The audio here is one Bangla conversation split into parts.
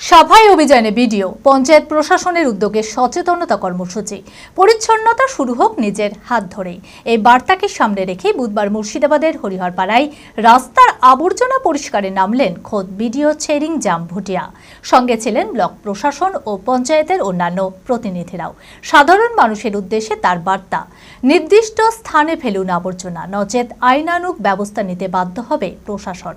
সাফাই অভিযানে ভিডিও পঞ্চায়েত প্রশাসনের উদ্যোগে সচেতনতা কর্মসূচি। পরিচ্ছন্নতা শুরু হোক নিজের হাত ধরেই। এই বার্তাকে সামনে রেখে বুধবার মুর্শিদাবাদের হরিহরপাড়ায় রাস্তার আবর্জনা পরিষ্কারে নামলেন খোদ ভিডিও ছেরিং জাম ভুটিয়া। সঙ্গে ছিলেন ব্লক প্রশাসন ও পঞ্চায়েতের অন্যান্য প্রতিনিধিরাও। সাধারণ মানুষের উদ্দেশ্যে তার বার্তা, নির্দিষ্ট স্থানে ফেলুন আবর্জনা, নচেত আইনানুগ ব্যবস্থা নিতে বাধ্য হবে প্রশাসন।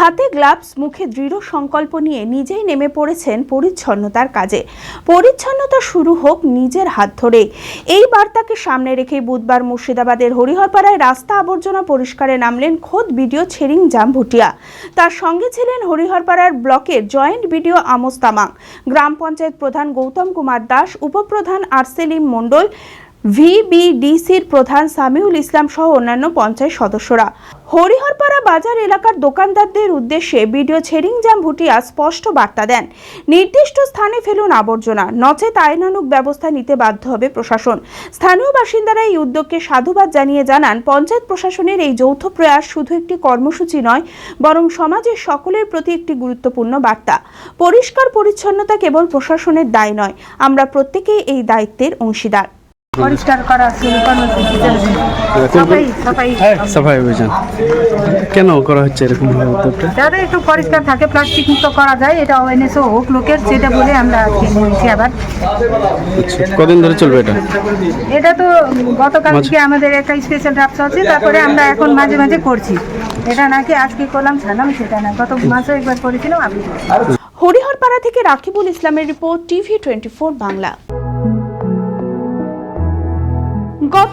হাতে গ্লাভস, মুখে দৃঢ় সংকল্প নিয়ে নিজেই নেমে পড়েছেন পরিচ্ছন্নতার কাজে। পরিচ্ছন্নতা শুরু হোক নিজের হাত ধরে এই বার্তাকে সামনে রেখে বুধবার মুর্শিদাবাদের হরিহরপাড়ায় রাস্তা আবর্জনা পরিষ্কারে নামলেন খোদ বিডিও ছেরিং জাম ভুটিয়া তার সঙ্গে ছিলেন হরিহরপাড়ার ব্লকের জয়েন্ট বিডিও আমোস তামাং, গ্রাম পঞ্চায়েত প্রধান গৌতম কুমার দাস, উপপ্রধান আরসেলিম মণ্ডল ভিবিডিসির প্রধান সামিউল ইসলাম সহ অন্যান্য পঞ্চায়েত সদস্যরা। হরিহরপাড়া বাজার এলাকার দোকানদারদের উদ্দেশ্যে ভিডিও ছেরিংজাম ভুটিয়া স্পষ্ট বার্তা দেন। নির্দিষ্ট স্থানে ফেলুন আবর্জনা। নচেত আইনানুগ ব্যবস্থা নিতে বাধ্য হবে প্রশাসন। স্থানীয় বাসিন্দারা এই উদ্যোগকে সাধুবাদ জানিয়ে জানান, পঞ্চায়েত প্রশাসনের এই যৌথ প্রয়াস শুধু একটি কর্মসূচি নয়, বরং সমাজের সকলের প্রতি একটি গুরুত্বপূর্ণ বার্তা। পরিষ্কার পরিচ্ছন্নতা কেবল প্রশাসনের দায় নয়, আমরা প্রত্যেকেই এই দায়িত্বের অংশীদার। পরিষ্কার করা সবাই সাফাই অভিযান কেন করা হচ্ছে এরকম যাতে একটু পরিষ্কার থাকে প্লাস্টিক মুক্ত করা যায় এটা অ্যাওয়ারনেস হোক লোকের সেটা বলে আমরা আজকে বলছি আবার। আচ্ছা কদিন ধরে চলবে এটা? এটা তো গতকাল থেকে আমাদের একটা স্পেশাল ড্রাফট আছে তারপরে আমরা এখন মাঝে মাঝে করছি। এটা নাকি আজকে করলাম ছাড়লাম সেটা না। গত মাসে একবার করেছিলাম আপনি হরিহরপাড়া থেকে রাকিবুল ইসলামের report TV twenty four Bangla.